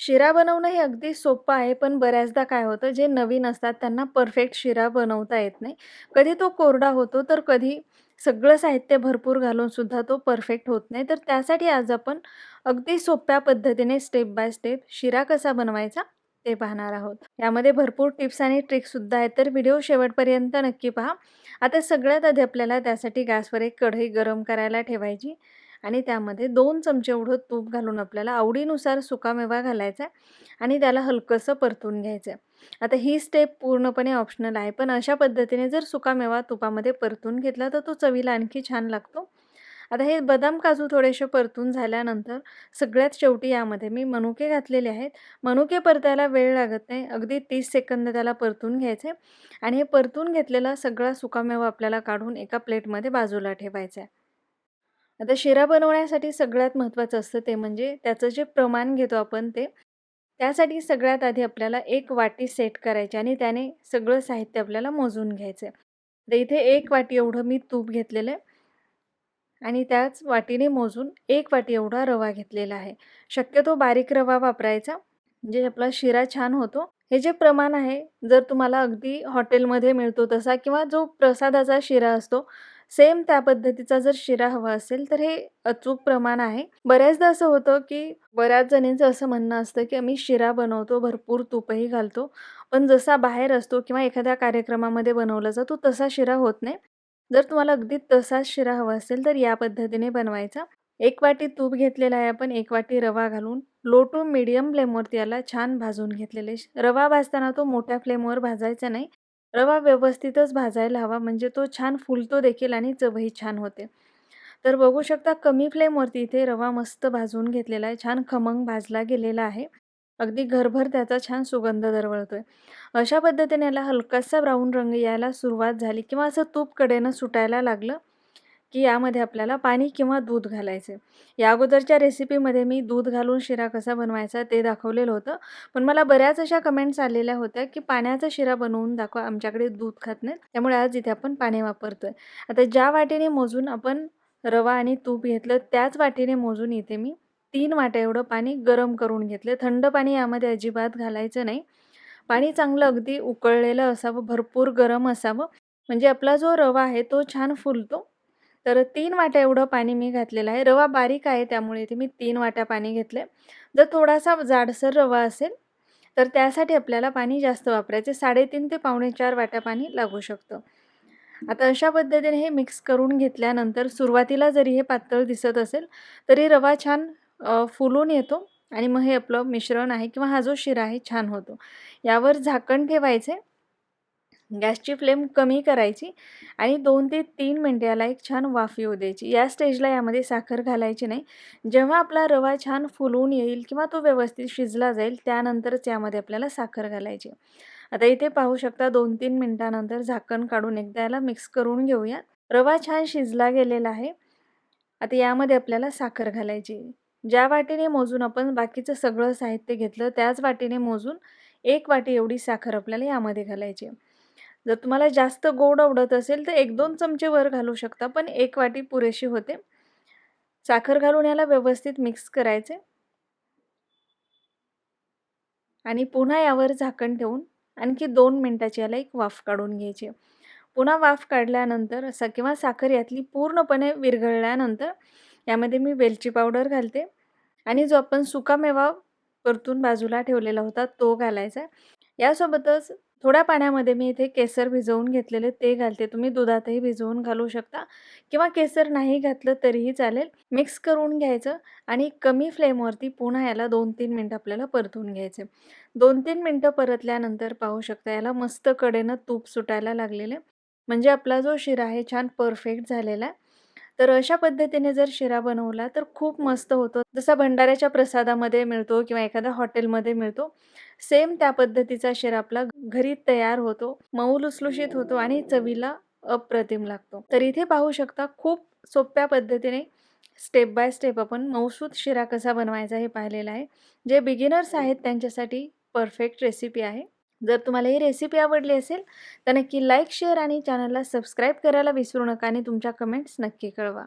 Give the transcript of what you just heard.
शिरा बनवणं हे अगदी सोपं आहे, पण बऱ्याचदा काय होतं, जे नवीन असतात त्यांना परफेक्ट शिरा बनवता येत नाही. कधी तो कोरडा होतो, तर कधी सगळं साहित्य भरपूर घालून सुद्धा तो परफेक्ट होत नाही. तर त्यासाठी आज आपण अगदी सोप्या पद्धतीने स्टेप बाय स्टेप शिरा कसा बनवायचा ते पाहणार आहोत. यामध्ये भरपूर टिप्स आणि ट्रिक्ससुद्धा आहेत, तर व्हिडिओ शेवटपर्यंत नक्की पहा. आता सगळ्यात आधी आपल्याला त्यासाठी गॅसवर एक कढई गरम करायला ठेवायची आणि त्यामध्ये दोन चमचे एवढं तूप घालून आपल्याला आवडीनुसार सुकामेवा घालायचा आहे आणि त्याला हलकंसं परतून घ्यायचं आहे. आता ही स्टेप पूर्णपणे ऑप्शनल आहे, पण अशा पद्धतीने जर सुकामेवा तुपामध्ये परतून घेतला, तर तो चवीला आणखी छान लागतो. आता हे बदाम, काजू थोडेसे परतून झाल्यानंतर सगळ्यात शेवटी यामध्ये मी मनुके घातलेले आहेत. मनुके परतायला वेळ लागत नाही, अगदी तीस सेकंद त्याला परतून घ्यायचे आणि हे परतून घेतलेला सगळा सुकामेवा आपल्याला काढून एका प्लेटमध्ये बाजूला ठेवायचा आहे. आता शिरा बनवण्यासाठी सगळ्यात महत्त्वाचं असतं ते म्हणजे त्याचं जे प्रमाण घेतो आपण ते. त्यासाठी सगळ्यात आधी आपल्याला एक वाटी सेट करायची आणि त्याने सगळं साहित्य आपल्याला मोजून घ्यायचं आहे. तर इथे एक वाटी एवढं मी तूप घेतलेलं आहे आणि त्याच वाटीने मोजून एक वाटी एवढा रवा घेतलेला आहे. शक्यतो बारीक रवा वापरायचा, म्हणजे आपला शिरा छान होतो. हे जे प्रमाण आहे, जर तुम्हाला अगदी हॉटेलमध्ये मिळतो तसा किंवा जो प्रसादाचा शिरा असतो, सेम त्या पद्धतीचा जर शिरा हवा असेल, तर हे अचूक प्रमाण आहे. बऱ्याचदा असं होतं, की बऱ्याच जणींचं असं म्हणणं असतं, की आम्ही शिरा बनवतो, भरपूर तूपही घालतो, पण जसा बाहेर असतो किंवा एखाद्या कार्यक्रमामध्ये बनवला जातो, तसा शिरा होत नाही. जर तुम्हाला अगदी तसाच शिरा हवा असेल, तर या पद्धतीने बनवायचा. एक वाटी तूप घेतलेला आहे आपण, एक वाटी रवा घालून लो टू मीडियम फ्लेमवरती याला छान भाजून घेतलेले रवा भाजताना तो मोठ्या फ्लेमवर भाजायचा नाही. रवा व्यवस्थितच भाजायला हवा, म्हणजे तो छान फुलतो देखील आणि चवही छान होते. तर बघू शकता कमी फ्लेमवरती इथे रवा मस्त भाजून घेतलेला आहे. छान खमंग भाजला गेलेला आहे. अगदी घरभर त्याचा छान सुगंध दरवळतोय. अशा पद्धतीने याला हलकासा ब्राऊन रंग यायला सुरुवात झाली किंवा असं तूप कडेनं सुटायला लागलं, की यामध्ये आपल्याला पाणी किंवा दूध घालायचं आहे. या अगोदरच्या रेसिपीमध्ये मी दूध घालून शिरा कसा बनवायचा ते दाखवलेलं होतं. पण मला बऱ्याच अशा कमेंट्स आलेल्या होत्या, की पाण्याचा शिरा बनवून दाखवा, आमच्याकडे दूध खात नाहीत. त्यामुळे आज इथे आपण पाणी वापरतोय. आता ज्या वाटीने मोजून आपण रवा आणि तूप घेतलं, त्याच वाटीने मोजून इथे मी तीन वाट्या एवढं पाणी गरम करून घेतलं. थंड पाणी यामध्ये अजिबात घालायचं नाही. पाणी चांगलं अगदी उकळलेलं असावं, भरपूर गरम असावं, म्हणजे आपला जो रवा आहे तो छान फुलतो. तर तीन वाट्या एवढं पाणी मी घातलेलं आहे. रवा बारीक आहे, त्यामुळे इथे मी तीन वाट्या पाणी घेतलंय. जर थोडासा जाडसर रवा असेल, तर त्यासाठी आपल्याला पाणी जास्त वापरायचे साडेतीन ते पावणे चार वाट्या पाणी लागू शकतं. आता अशा पद्धतीने हे मिक्स करून घेतल्यानंतर सुरुवातीला जरी हे पातळ दिसत असेल, तरी रवा छान फुलून येतो आणि मग हे आपलं मिश्रण आहे किंवा हा जो शिरा आहे छान होतो. यावर झाकण ठेवायचे गॅसची फ्लेम कमी करायची आणि दोन ते 3 मिनिटं याला एक छान वाफ येऊ द्यायची. या स्टेजला यामध्ये साखर घालायची नाही. जेव्हा आपला रवा छान फुलून येईल किंवा तो व्यवस्थित शिजला जाईल, त्यानंतरच यामध्ये आपल्याला साखर घालायची. आता इथे पाहू शकता दोन तीन मिनटानंतर झाकण काढून एकदा याला मिक्स करून घेऊया. रवा छान शिजला गेलेला आहे. आता यामध्ये आपल्याला साखर घालायची. ज्या वाटीने मोजून आपण बाकीचं सगळं साहित्य घेतलं, त्याच वाटीने मोजून एक वाटी एवढी साखर आपल्याला यामध्ये घालायची आहे. जर तुम्हाला जास्त गोड आवडत असेल, तर 1-2 चमचे वर घालू शकता, पण एक वाटी पुरेशी होते. साखर घालून याला व्यवस्थित मिक्स करायचे. आणि पुन्हा यावर झाकण ठेवून आणखी दोन मिनटाची याला एक वाफ काढून घ्यायची. पुन्हा वाफ काढल्यानंतर स किंवा साखर यातली पूर्णपणे विरघळल्यानंतर यामध्ये मी वेलची पावडर घालते आणि जो आपण सुकामेवा परतून बाजूला ठेवलेला होता तो घालायचा यासोबतच थोड्या पाण्यामध्ये मी इथे केसर भिजवून घेतलेले ते घालते. तुम्ही दुधातही भिजवून घालू शकता किंवा केसर नाही घातलं तरीही चालेल. मिक्स करून घ्यायचं आणि कमी फ्लेमवरती पुन्हा याला दोन तीन मिनटं आपल्याला परतून घ्यायचे दोन तीन मिनटं परतल्यानंतर पाहू शकता याला मस्त कडेनं तूप सुटायला लागलेलं म्हणजे आपला जो शिरा आहे छान परफेक्ट झालेला आहे. तर अशा पद्धतीने जर शिरा बनवला, तर खूप मस्त होतो. जसा भंडाऱ्याच्या प्रसादामध्ये मिळतो किंवा एखाद्या हॉटेलमध्ये मिळतो, सेम त्या पद्धतीचा शिरा आपला घरी तयार होतो. मऊ लुसलुशीत होतो आणि चवीला अप्रतिम लागतो. तर इथे पाहू शकता खूप सोप्या पद्धतीने स्टेप बाय स्टेप आपण मौसूद शिरा कसा बनवायचा हे पाहिलेलं आहे. जे बिगिनर्स आहेत त्यांच्यासाठी परफेक्ट रेसिपी आहे. जर तुम्हाला ही रेसिपी आवडली असेल, तर नक्की लाईक, शेअर आणि चॅनलला सबस्क्राईब करायला विसरू नका आणि तुमच्या कमेंट्स नक्की कळवा.